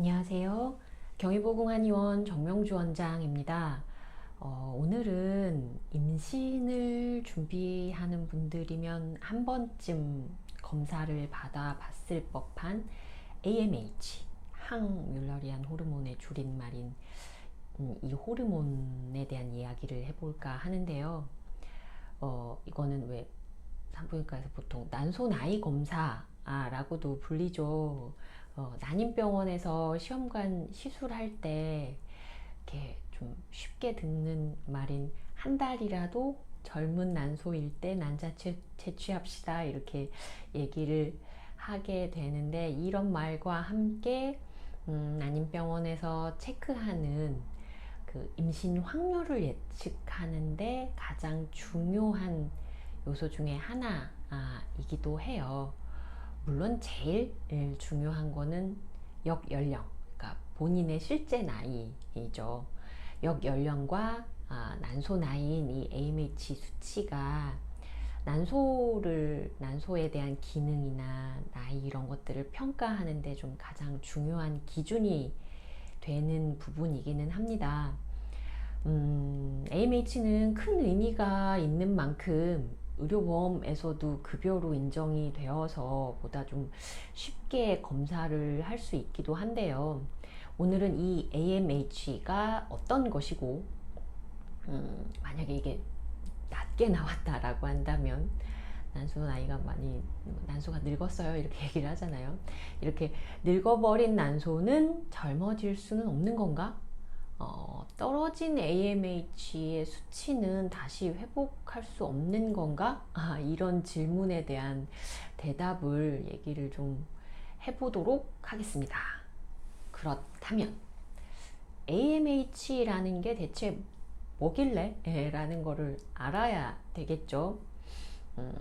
안녕하세요. 경희보공한의원 정명주 원장입니다. 어, 오늘은 임신을 준비하는 분들이면 한 번쯤 검사를 받아 봤을 법한 AMH, 항뮬러리안 호르몬의 줄임말인 음, 이 호르몬에 대한 이야기를 해볼까 하는데요. 어, 이거는 왜 산부인과에서 보통 난소 나이 검사라고도 불리죠. 어, 난임병원에서 시험관 시술할 때 이렇게 좀 쉽게 듣는 말인 한 달이라도 젊은 난소일 때 난자 채취합시다 이렇게 얘기를 하게 되는데 이런 말과 함께 음, 난임병원에서 체크하는 그 임신 확률을 예측하는데 가장 중요한 요소 중에 하나이기도 해요. 물론 제일 중요한 거는 역연령, 그러니까 본인의 실제 나이이죠. 역연령과 아, 난소 나이인 이 AMH 수치가 난소를 난소에 대한 기능이나 나이 이런 것들을 평가하는데 좀 가장 중요한 기준이 되는 부분이기는 합니다. 음, AMH는 큰 의미가 있는 만큼 의료보험에서도 급여로 인정이 되어서 보다 좀 쉽게 검사를 할 수 있기도 한데요. 오늘은 이 AMH가 어떤 것이고, 음, 만약에 이게 낮게 나왔다라고 한다면, 난소 나이가 많이, 난소가 늙었어요. 이렇게 얘기를 하잖아요. 이렇게 늙어버린 난소는 젊어질 수는 없는 건가? 어, 떨어진 AMH의 수치는 다시 회복할 수 없는 건가? 아, 이런 질문에 대한 대답을 얘기를 좀 해보도록 하겠습니다. 그렇다면 AMH라는 게 대체 뭐길래? 라는 거를 알아야 되겠죠. 음,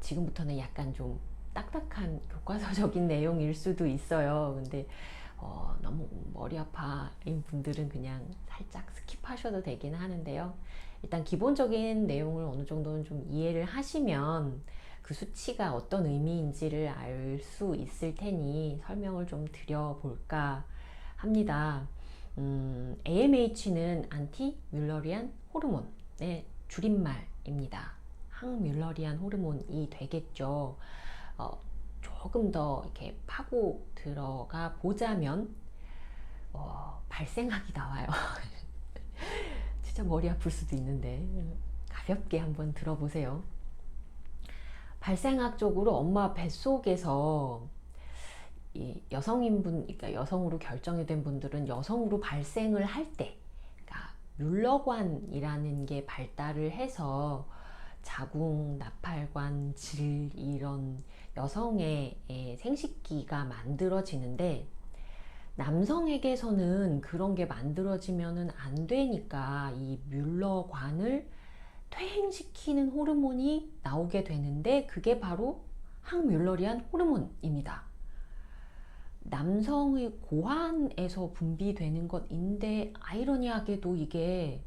지금부터는 약간 좀 딱딱한 교과서적인 내용일 수도 있어요. 근데 어, 너무 머리 아파인 분들은 그냥 살짝 스킵하셔도 되긴 하는데요. 일단 기본적인 내용을 어느 정도는 좀 이해를 하시면 그 수치가 어떤 의미인지를 알 수 있을 테니 설명을 좀 드려볼까 합니다. 음, AMH는 안티 뮬러리안 호르몬의 줄임말입니다. 항뮬러리안 호르몬이 되겠죠. 어, 조금 더 이렇게 파고 들어가 보자면 어, 발생학이 나와요. 진짜 머리 아플 수도 있는데 가볍게 한번 들어보세요. 발생학적으로 엄마 뱃속에서 이 여성인분, 그러니까 여성으로 결정이 된 분들은 여성으로 발생을 할 때, 그러니까 뮬러관이라는 게 발달을 해서 자궁, 나팔관, 질 이런 여성의 생식기가 만들어지는데 남성에게서는 그런 게 만들어지면은 안 되니까 이 뮬러관을 퇴행시키는 호르몬이 나오게 되는데 그게 바로 항뮬러리안 호르몬입니다. 남성의 고환에서 분비되는 것인데 아이러니하게도 이게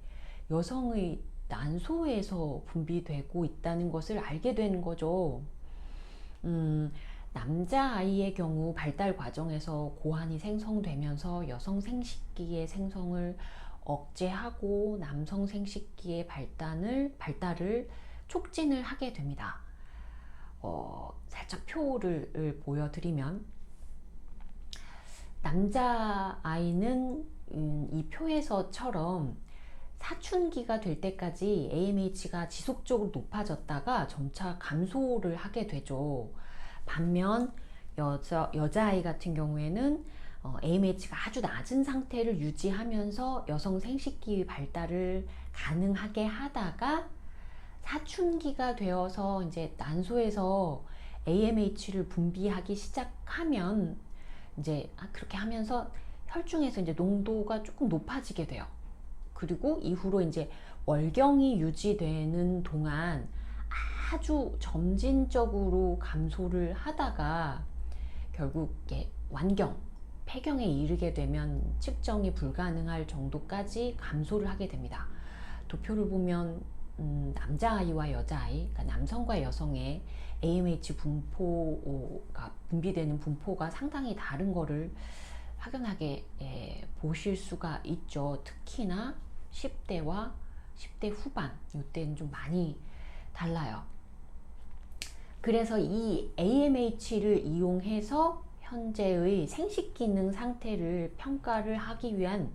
여성의 난소에서 분비되고 있다는 것을 알게 된 거죠. 음, 남자아이의 경우 발달 과정에서 고환이 생성되면서 여성 생식기의 생성을 억제하고 남성 생식기의 발단을, 발달을 촉진을 하게 됩니다. 어, 살짝 표를 보여드리면 남자아이는 음, 이 표에서처럼 사춘기가 될 때까지 AMH가 지속적으로 높아졌다가 점차 감소를 하게 되죠. 반면 여자, 여자아이 같은 경우에는 어, AMH가 아주 낮은 상태를 유지하면서 여성 생식기 발달을 가능하게 하다가 사춘기가 되어서 이제 난소에서 AMH를 분비하기 시작하면 이제 아, 그렇게 하면서 혈중에서 이제 농도가 조금 높아지게 돼요. 그리고 이후로 이제 월경이 유지되는 동안 아주 점진적으로 감소를 하다가 결국 완경, 폐경에 이르게 되면 측정이 불가능할 정도까지 감소를 하게 됩니다. 도표를 보면 음, 남자아이와 여자아이, 그러니까 남성과 여성의 AMH 분포가 분비되는 분포가 상당히 다른 거를 확연하게 예, 보실 수가 있죠. 특히나 10대와 10대 후반 이때는 좀 많이 달라요. 그래서 이 AMH를 이용해서 현재의 생식 기능 상태를 평가를 하기 위한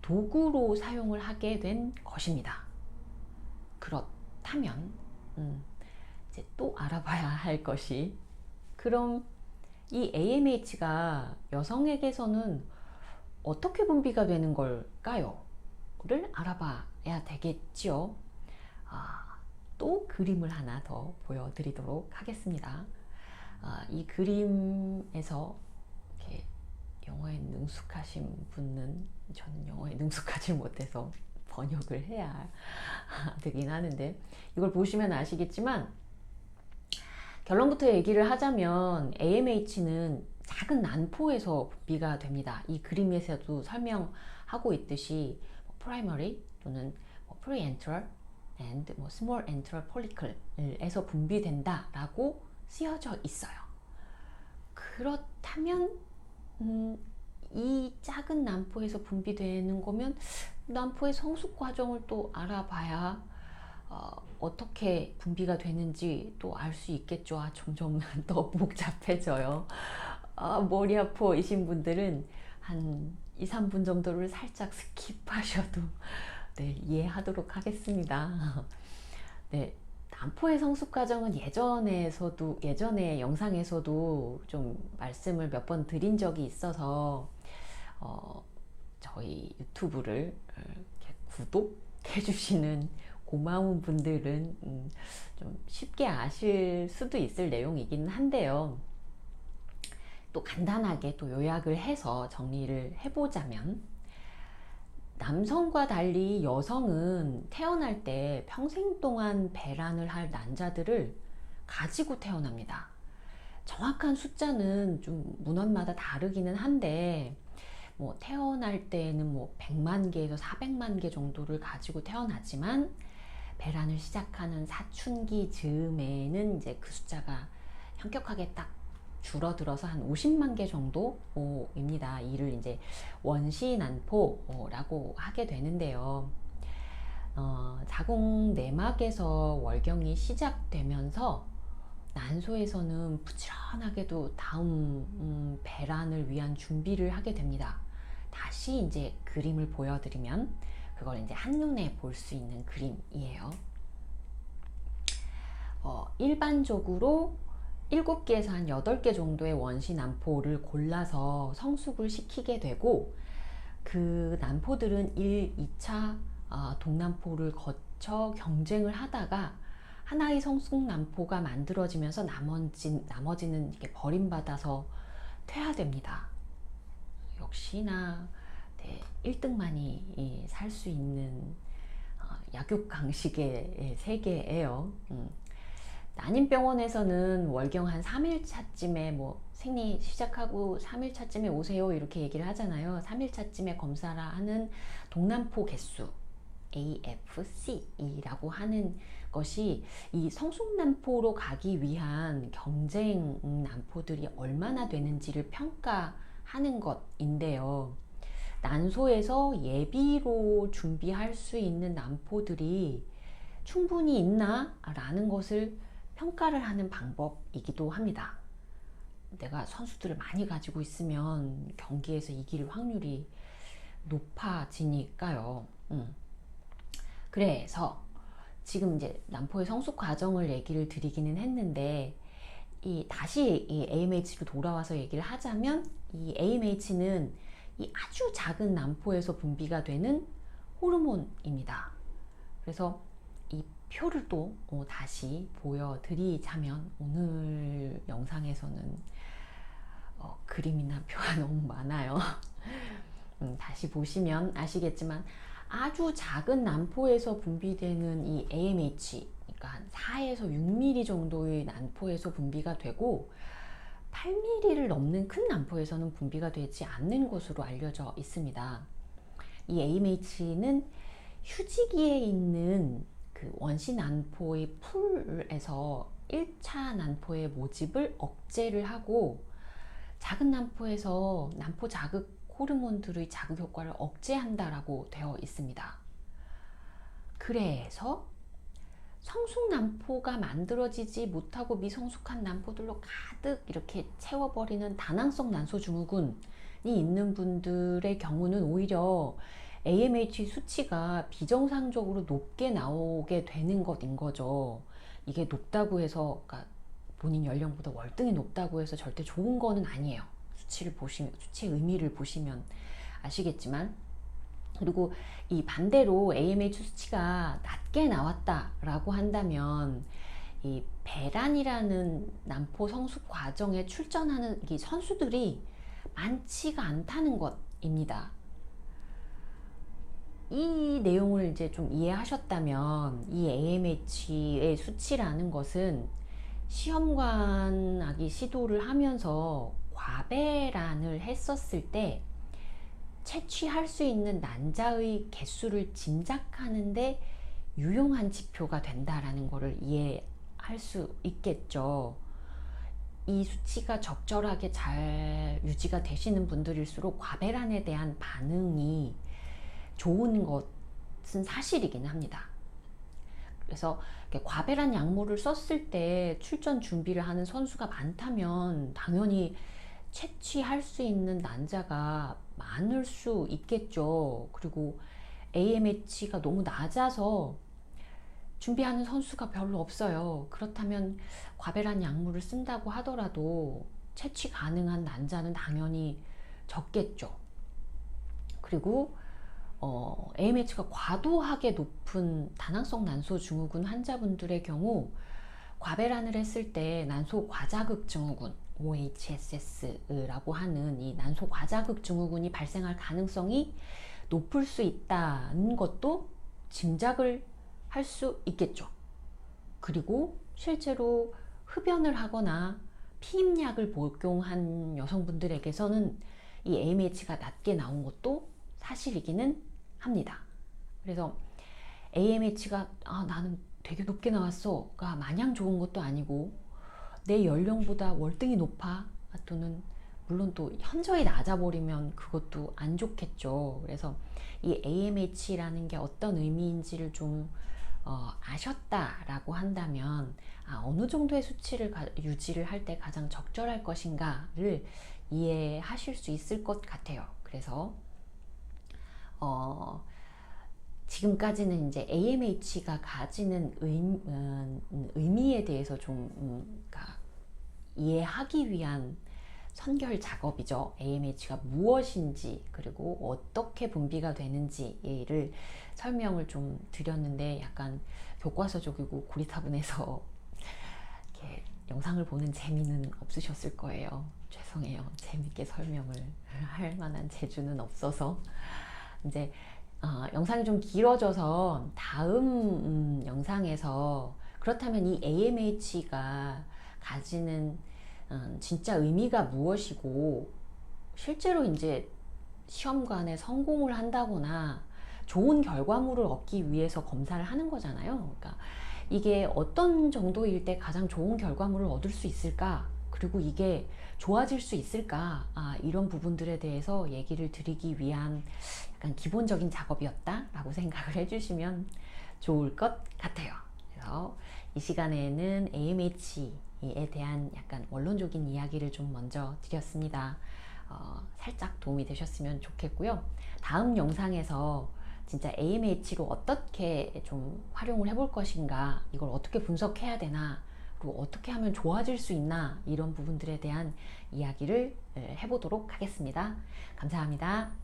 도구로 사용을 하게 된 것입니다. 그렇다면 음, 이제 또 알아봐야 할 것이 그럼 이 AMH가 여성에게서는 어떻게 분비가 되는 걸까요? 를 알아봐야 되겠지요. 아, 또 그림을 하나 더 보여드리도록 하겠습니다. 아, 이 그림에서 이렇게 영어에 능숙하신 분은 저는 영어에 능숙하지 못해서 번역을 해야 되긴 하는데 이걸 보시면 아시겠지만 결론부터 얘기를 하자면 AMH는 작은 난포에서 분비가 됩니다. 이 그림에서도 설명하고 있듯이 primary 또는 pre-enteral and 뭐 small enteral follicle에서 분비된다라고 쓰여져 있어요. 그렇다면 음, 이 작은 난포에서 분비되는 거면 난포의 성숙 과정을 또 알아봐야 어, 떻게 분비가 되는지 또 알 수 있겠죠. 아, 점점 더 복잡해져요. 아, 머리 아파이신 분들은 한 2, 3분 정도를 살짝 스킵하셔도 네, 이해하도록 하겠습니다. 네, 남포의 성숙 과정은 예전에서도 예전에 영상에서도 좀 말씀을 몇 번 드린 적이 있어서 어, 저희 유튜브를 구독해 주시는 고마운 분들은 음, 좀 쉽게 아실 수도 있을 내용이긴 한데요. 또 간단하게 또 요약을 해서 정리를 해보자면 남성과 달리 여성은 태어날 때 평생 동안 배란을 할 난자들을 가지고 태어납니다. 정확한 숫자는 좀 문헌마다 다르기는 한데 뭐 태어날 때는 뭐 100만 개에서 400만 개 정도를 가지고 태어나지만 배란을 시작하는 사춘기 즈음에는 이제 그 숫자가 현격하게 딱 줄어들어서 한 50만 개 정도입니다. 이를 이제 원시난포라고 하게 되는데요. 어, 자궁 내막에서 월경이 시작되면서 난소에서는 부지런하게도 다음 음, 배란을 위한 준비를 하게 됩니다. 다시 이제 그림을 보여드리면 그걸 이제 한눈에 볼 수 있는 그림이에요. 어, 일반적으로 7개에서 한 8개 정도의 원시 난포를 골라서 성숙을 시키게 되고 그 난포들은 1, 2차 어, 동남포를 거쳐 경쟁을 하다가 하나의 성숙 난포가 만들어지면서 나머지, 나머지는 이게 버림받아서 퇴화됩니다. 역시나 네, 1등만이 살 수 있는 어, 약육강식의 세계예요. 음. 난임병원에서는 월경 한 3일차쯤에 뭐 생리 시작하고 3일차쯤에 오세요 이렇게 얘기를 하잖아요. 3일차쯤에 검사를 하는 동남포 개수 AFC라고 하는 것이 이 성숙난포로 가기 위한 경쟁 난포들이 얼마나 되는지를 평가하는 것인데요. 난소에서 예비로 준비할 수 있는 난포들이 충분히 있나? 라는 것을 평가를 하는 방법이기도 합니다. 내가 선수들을 많이 가지고 있으면 경기에서 이길 확률이 높아지니까요. 음. 그래서 지금 이제 남포의 성숙 과정을 얘기를 드리기는 했는데 이 다시 이 AMH로 돌아와서 얘기를 하자면 이 AMH는 이 아주 작은 남포에서 분비가 되는 호르몬입니다. 그래서 이 표를 또 어, 다시 보여드리자면 오늘 영상에서는 어, 그림이나 표가 너무 많아요. 음, 다시 보시면 아시겠지만 아주 작은 난포에서 분비되는 이 AMH, 그러니까 한 4에서 6mm 정도의 난포에서 분비가 되고 8mm를 넘는 큰 난포에서는 분비가 되지 않는 것으로 알려져 있습니다. 이 AMH는 휴지기에 있는 그 원시 난포의 풀에서 1차 난포의 모집을 억제를 하고 작은 난포에서 난포 자극 호르몬들의 자극 효과를 억제한다라고 되어 있습니다. 그래서 성숙 난포가 만들어지지 못하고 미성숙한 난포들로 가득 이렇게 채워버리는 다낭성 난소 증후군이 있는 분들의 경우는 오히려 AMH 수치가 비정상적으로 높게 나오게 되는 것인 거죠. 이게 높다고 해서 그러니까 본인 연령보다 월등히 높다고 해서 절대 좋은 거는 아니에요. 수치를 보시면 수치 의미를 보시면 아시겠지만 그리고 이 반대로 AMH 수치가 낮게 나왔다라고 한다면 이 배란이라는 난포 성숙 과정에 출전하는 이 선수들이 많지가 않다는 것입니다. 이 내용을 이제 좀 이해하셨다면 이 AMH의 수치라는 것은 시험관하기 시도를 하면서 과배란을 했었을 때 채취할 수 있는 난자의 개수를 짐작하는데 유용한 지표가 된다라는 것을 이해할 수 있겠죠. 이 수치가 적절하게 잘 유지가 되시는 분들일수록 과배란에 대한 반응이 좋은 것은 사실이긴 합니다. 그래서 과배란 약물을 썼을 때 출전 준비를 하는 선수가 많다면 당연히 채취할 수 있는 난자가 많을 수 있겠죠. 그리고 AMH가 너무 낮아서 준비하는 선수가 별로 없어요. 그렇다면 과배란 약물을 쓴다고 하더라도 채취 가능한 난자는 당연히 적겠죠. 그리고 어, AMH가 과도하게 높은 다낭성 난소 증후군 환자분들의 경우 과배란을 했을 때 난소 과자극 증후군 OHSS라고 하는 이 난소 과자극 증후군이 발생할 가능성이 높을 수 있다는 것도 짐작을 할 수 있겠죠. 그리고 실제로 흡연을 하거나 피임약을 복용한 여성분들에게서는 이 AMH가 낮게 나온 것도 사실이기는 합니다. 그래서 AMH가 아, 나는 되게 높게 나왔어가 마냥 좋은 것도 아니고 내 연령보다 월등히 높아 또는 물론 또 현저히 낮아버리면 그것도 안 좋겠죠. 그래서 이 AMH라는 게 어떤 의미인지를 좀 어, 아셨다라고 한다면 아, 어느 정도의 수치를 가, 유지를 할 때 가장 적절할 것인가를 이해하실 수 있을 것 같아요. 그래서 어, 지금까지는 이제 AMH가 가지는 의미, 음, 의미에 대해서 좀 음, 그러니까 이해하기 위한 선결 작업이죠. AMH가 무엇인지 그리고 어떻게 분비가 되는지를 설명을 좀 드렸는데 약간 교과서적이고 고리타분해서 이렇게 영상을 보는 재미는 없으셨을 거예요. 죄송해요. 재밌게 설명을 할 만한 재주는 없어서 이제 어, 영상이 좀 길어져서 다음 음, 영상에서 그렇다면 이 AMH가 가지는 음, 진짜 의미가 무엇이고 실제로 이제 시험관에 성공을 한다거나 좋은 결과물을 얻기 위해서 검사를 하는 거잖아요. 그러니까 이게 어떤 정도일 때 가장 좋은 결과물을 얻을 수 있을까? 그리고 이게 좋아질 수 있을까? 아, 이런 부분들에 대해서 얘기를 드리기 위한 약간 기본적인 작업이었다라고 생각을 해주시면 좋을 것 같아요. 그래서 이 시간에는 AMH에 대한 약간 원론적인 이야기를 좀 먼저 드렸습니다. 어, 살짝 도움이 되셨으면 좋겠고요. 다음 영상에서 진짜 AMH로 어떻게 좀 활용을 해볼 것인가, 이걸 어떻게 분석해야 되나, 그리고 어떻게 하면 좋아질 수 있나, 이런 부분들에 대한 이야기를 해보도록 하겠습니다. 감사합니다.